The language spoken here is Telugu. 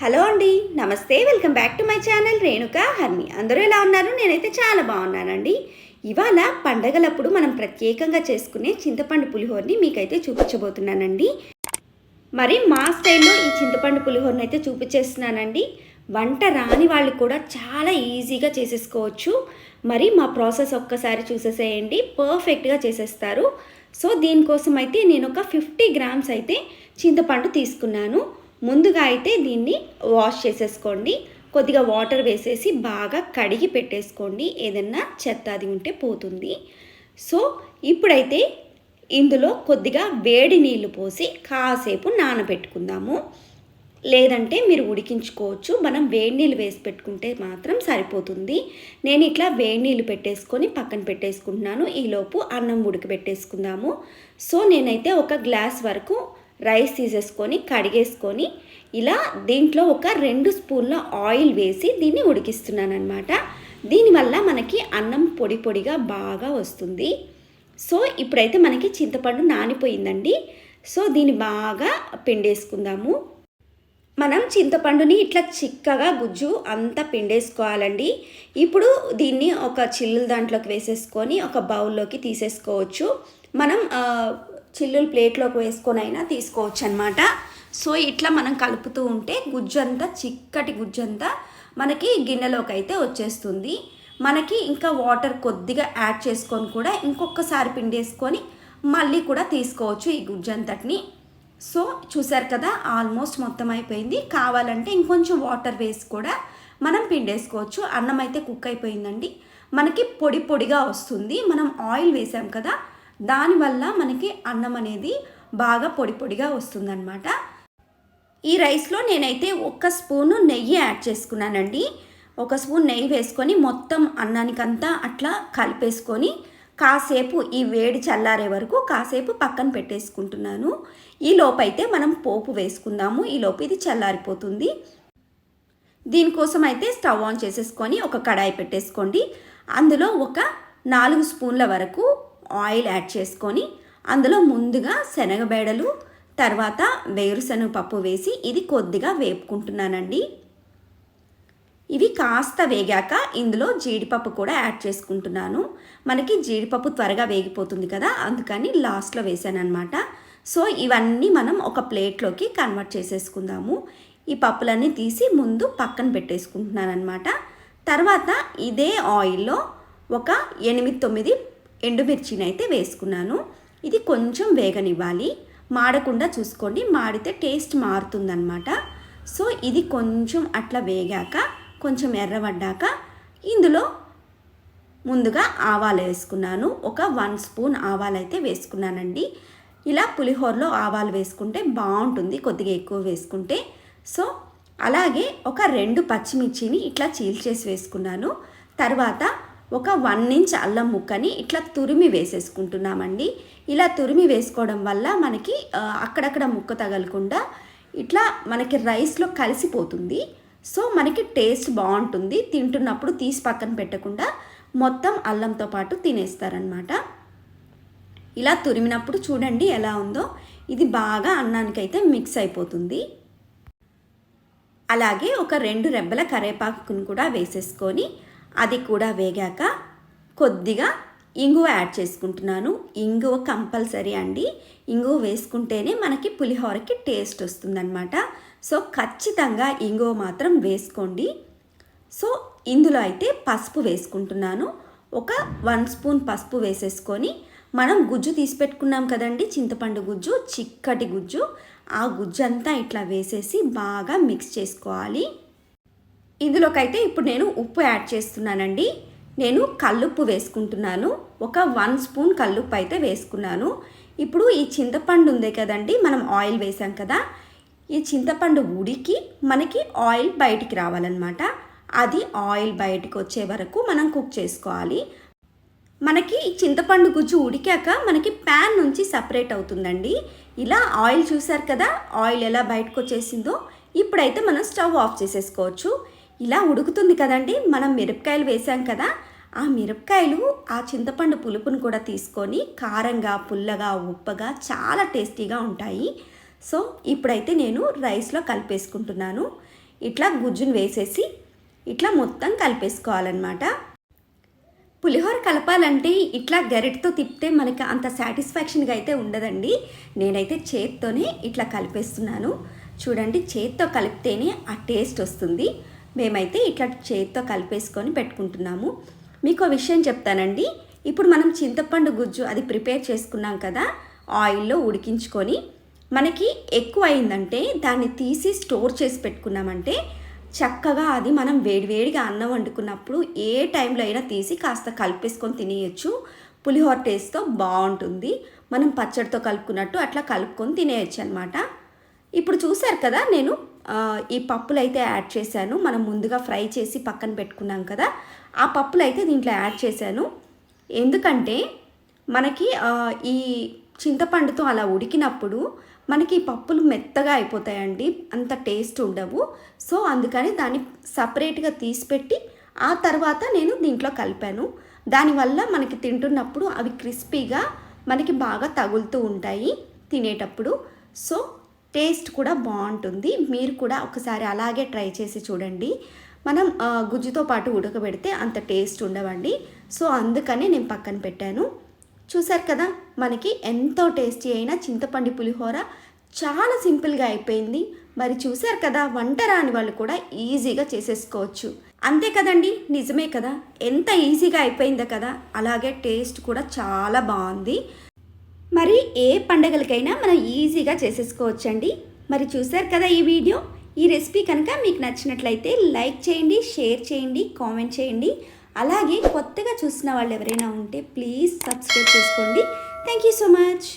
హలో అండి నమస్తే welcome back to my channel Renuka Harni. అందరూ ఎలా ఉన్నారు? నేనైతే చాలా బాగున్నానండి. ఇవాళ పండగలప్పుడు మనం ప్రత్యేకంగా చేసుకునే చింతపండు పులిహోరని మీకైతే చూపించబోతున్నానండి. మరి మా స్టైల్లో ఈ చింతపండు పులిహోరని అయితే చూపించేస్తున్నానండి. వంట రాని వాళ్ళు కూడా చాలా ఈజీగా చేసేసుకోవచ్చు. మరి మా ప్రాసెస్ ఒక్కసారి చూసేసేయండి పర్ఫెక్ట్గా చేసేస్తారు. సో దీనికోసం అయితే నేను ఒక ఫిఫ్టీ గ్రామ్స్ అయితే చింతపండు తీసుకున్నాను. ముందుగా అయితే దీన్ని వాష్ చేసేసుకోండి. కొద్దిగా వాటర్ వేసేసి బాగా కడిగి పెట్టేసుకోండి. ఏదన్నా చెత్త అది ఉంటే పోతుంది. సో ఇప్పుడైతే ఇందులో కొద్దిగా వేడి నీళ్ళు పోసి కాసేపు నానబెట్టుకుందాము. లేదంటే మీరు ఉడికించుకోవచ్చు. మనం వేడి నీళ్ళు వేసి పెట్టుకుంటే మాత్రం సరిపోతుంది. నేను ఇట్లా వేడి నీళ్ళు పెట్టేసుకొని పక్కన పెట్టేసుకుంటున్నాను. ఈలోపు అన్నం ఉడకబెట్టేసుకుందాము. సో నేనైతే ఒక గ్లాస్ వరకు రైస్ తీసేసుకొని కడిగేసుకొని ఇలా దీంట్లో ఒక రెండు స్పూన్ల ఆయిల్ వేసి దీన్ని ఉడికిస్తున్నాను అనమాట దీనివల్ల మనకి అన్నం పొడి పొడిగా బాగా వస్తుంది. సో ఇప్పుడైతే మనకి చింతపండు నానిపోయిందండి. సో దీన్ని బాగా పిండేసుకుందాము. మనం చింతపండుని ఇట్లా చిక్కగా గుజ్జు అంతా పిండేసుకోవాలండి. ఇప్పుడు దీన్ని ఒక చిల్లుల దాంట్లోకి వేసేసుకొని ఒక బౌల్లోకి తీసేసుకోవచ్చు. మనం చిల్లులు ప్లేట్లోకి వేసుకొని అయినా తీసుకోవచ్చు అనమాట సో ఇట్లా మనం కలుపుతూ ఉంటే గుజ్జు అంతా చిక్కటి గుజ్జంతా మనకి గిన్నెలోకి అయితే వచ్చేస్తుంది. మనకి ఇంకా వాటర్ కొద్దిగా యాడ్ చేసుకొని కూడా ఇంకొకసారి పిండేసుకొని మళ్ళీ కూడా తీసుకోవచ్చు ఈ గుజ్జు అంతటిని సో చూసారు కదా ఆల్మోస్ట్ మొత్తం అయిపోయింది. కావాలంటే ఇంకొంచెం వాటర్ వేసి కూడా మనం పిండేసుకోవచ్చు. అన్నం అయితే కుక్ అయిపోయిందండి. మనకి పొడి పొడిగా వస్తుంది. మనం ఆయిల్ వేసాం కదా దానివల్ల మనకి అన్నం అనేది బాగా పొడి పొడిగా వస్తుందన్నమాట. ఈ రైస్లో నేనైతే ఒక స్పూను నెయ్యి యాడ్ చేసుకున్నానండి. ఒక స్పూన్ నెయ్యి వేసుకొని మొత్తం అన్నానికంతా అట్లా కలిపేసుకొని కాసేపు ఈ వేడి చల్లారే వరకు కాసేపు పక్కన పెట్టేసుకుంటున్నాను. ఈ లోపైతే మనం పోపు వేసుకుందాము. ఈ లోపు ఇది చల్లారిపోతుంది. దీనికోసం అయితే స్టవ్ ఆన్ చేసేసుకొని ఒక కడాయి పెట్టేసుకోండి. అందులో ఒక నాలుగు స్పూన్ల వరకు ఆయిల్ యాడ్ చేసుకొని అందులో ముందుగా శనగబేడలు తర్వాత వేరుశనగ పప్పు వేసి ఇది కొద్దిగా వేపుకుంటున్నానండి. ఇవి కాస్త వేగాక ఇందులో జీడిపప్పు కూడా యాడ్ చేసుకుంటున్నాను. మనకి జీడిపప్పు త్వరగా వేగిపోతుంది కదా అందుకని లాస్ట్లో వేసాను అనమాట సో ఇవన్నీ మనం ఒక ప్లేట్లోకి కన్వర్ట్ చేసేసుకుందాము. ఈ పప్పులన్నీ తీసి ముందు పక్కన పెట్టేసుకుంటున్నాను అనమాట తర్వాత ఇదే ఆయిల్లో ఒక ఎనిమిది తొమ్మిది ఎండుమిర్చిని అయితే వేసుకున్నాను. ఇది కొంచెం వేగనివ్వాలి. మాడకుండా చూసుకోండి. మాడితే టేస్ట్ మారుతుందన్నమాట. సో ఇది కొంచెం అట్లా వేగాక కొంచెం ఎర్రబడ్డాక ఇందులో ముందుగా ఆవాలు వేసుకున్నాను. ఒక వన్ స్పూన్ ఆవాలు అయితే వేసుకున్నానండి. ఇలా పులిహోరలో ఆవాలు వేసుకుంటే బాగుంటుంది. కొద్దిగా ఎక్కువ వేసుకుంటే. సో అలాగే ఒక రెండు పచ్చిమిర్చిని ఇట్లా చీల్చేసి వేసుకున్నాను. తర్వాత ఒక వన్ ఇంచ్ అల్లం ముక్కని ఇట్లా తురిమి వేసేసుకుంటున్నామండి. ఇలా తురిమి వేసుకోవడం వల్ల మనకి అక్కడక్కడ ముక్క తగలకుండా ఇట్లా మనకి రైస్లో కలిసిపోతుంది. సో మనకి టేస్ట్ బాగుంటుంది. తింటున్నప్పుడు తీసి పక్కన పెట్టకుండా మొత్తం అల్లంతో పాటు తినేస్తారనమాట ఇలా తురిమినప్పుడు చూడండి ఎలా ఉందో. ఇది బాగా అన్నానికైతే మిక్స్ అయిపోతుంది. అలాగే ఒక రెండు రెబ్బల కరేపాకును కూడా వేసేసుకొని అది కూడా వేగాక కొద్దిగా ఇంగువ యాడ్ చేసుకుంటున్నాను. ఇంగువ కంపల్సరీ అండి. ఇంగువ వేసుకుంటేనే మనకి పులిహోరకి టేస్ట్ వస్తుందన్నమాట. సో ఖచ్చితంగా ఇంగువ మాత్రం వేసుకోండి. సో ఇందులో అయితే పసుపు వేసుకుంటున్నాను. ఒక వన్ స్పూన్ పసుపు వేసేసుకొని మనం గుజ్జు తీసి పెట్టుకున్నాం కదండి చింతపండు గుజ్జు చిక్కటి గుజ్జు. ఆ గుజ్జు అంతా ఇట్లా వేసేసి బాగా మిక్స్ చేసుకోవాలి. ఇందులోకైతే ఇప్పుడు నేను ఉప్పు యాడ్ చేస్తున్నానండి. నేను కల్లుప్పు వేసుకుంటున్నాను. ఒక వన్ స్పూన్ కల్లుప్పు అయితే వేసుకున్నాను. ఇప్పుడు ఈ చింతపండు ఉంది కదండి మనం ఆయిల్ వేసాం కదా. ఈ చింతపండు ఉడికి మనకి ఆయిల్ బయటికి రావాలన్నమాట. అది ఆయిల్ బయటికి వచ్చే వరకు మనం కుక్ చేసుకోవాలి. మనకి చింతపండు గుజ్జు ఉడికాక మనకి ప్యాన్ నుంచి సపరేట్ అవుతుందండి. ఇలా ఆయిల్ చూసారు కదా ఆయిల్ ఎలా బయటకు వచ్చేసిందో ఇప్పుడైతే మనం స్టవ్ ఆఫ్ చేసేసుకోవచ్చు. ఇలా ఉడుకుతుంది కదండి. మనం మిరపకాయలు వేసాం కదా. ఆ మిరపకాయలు ఆ చింతపండు పులుపును కూడా తీసుకొని కారంగా పుల్లగా ఉప్పగా చాలా టేస్టీగా ఉంటాయి. సో ఇప్పుడైతే నేను రైస్లో కలిపేసుకుంటున్నాను. ఇట్లా గుజ్జును వేసేసి ఇట్లా మొత్తం కలిపేసుకోవాలన్నమాట. పులిహోర కలపాలంటే ఇట్లా గరిటతో తిప్పితే మనకి అంత సాటిస్ఫాక్షన్గా అయితే ఉండదండి. నేనైతే చేత్తోనే ఇట్లా కలిపేస్తున్నాను. చూడండి చేత్తో కలిపితేనే ఆ టేస్ట్ వస్తుంది. మేమైతే ఇట్లా చేతితో కలిపేసుకొని పెట్టుకుంటున్నాము. మీకు విషయం చెప్తానండి. ఇప్పుడు మనం చింతపండు గుజ్జు అది ప్రిపేర్ చేసుకున్నాం కదా ఆయిల్లో ఉడికించుకొని మనకి ఎక్కువ అయిందంటే దాన్ని తీసి స్టోర్ చేసి పెట్టుకున్నామంటే చక్కగా అది మనం వేడివేడిగా అన్నం వండుకున్నప్పుడు ఏ టైంలో అయినా తీసి కాస్త కలిపేసుకొని తినేయచ్చు. పులిహోర టేస్ట్తో బాగుంటుంది. మనం పచ్చడితో కలుపుకున్నట్టు అట్లా కలుపుకొని తినేయచ్చు అనమాట ఇప్పుడు చూసారు కదా నేను ఈ పప్పులు అయితే యాడ్ చేశాను. మనం ముందుగా ఫ్రై చేసి పక్కన పెట్టుకున్నాం కదా ఆ పప్పులు అయితే దీంట్లో యాడ్ చేశాను. ఎందుకంటే మనకి ఈ చింతపండుతో అలా ఉడికినప్పుడు మనకి పప్పులు మెత్తగా అయిపోతాయండి అంత టేస్ట్ ఉండవు. సో అందుకని దాన్ని సపరేట్గా తీసిపెట్టి ఆ తర్వాత నేను దీంట్లో కలిపాను. దానివల్ల మనకి తింటున్నప్పుడు అవి క్రిస్పీగా మనకి బాగా తగులుతూ ఉంటాయి తినేటప్పుడు. సో టేస్ట్ కూడా బాగుంటుంది. మీరు కూడా ఒకసారి అలాగే ట్రై చేసి చూడండి. మనం గుజ్జుతో పాటు ఉడకబెడితే అంత టేస్ట్ ఉండవండి. సో అందుకని నేను పక్కన పెట్టాను. చూసారు కదా మనకి ఎంతో టేస్టీ అయిన చింతపండు పులిహోర చాలా సింపుల్గా అయిపోయింది. మరి చూసారు కదా వంట రాని వాళ్ళు కూడా ఈజీగా చేసేసుకోవచ్చు. అంతే కదండి నిజమే కదా. ఎంత ఈజీగా అయిపోయిందో కదా అలాగే టేస్ట్ కూడా చాలా బాగుంది. మరి ఏ పండగలకైనా మనం ఈజీగా చేసేసుకోవచ్చండి. మరి చూసారు కదా ఈ వీడియో? ఈ రెసిపీ కనుక మీకు నచ్చినట్లయితే లైక్ చేయండి షేర్ చేయండి కామెంట్ చేయండి. అలాగే కొత్తగా చూసిన వాళ్ళు ఎవరైనా ఉంటే ప్లీజ్ సబ్స్క్రైబ్ చేసుకోండి. Thank you so much.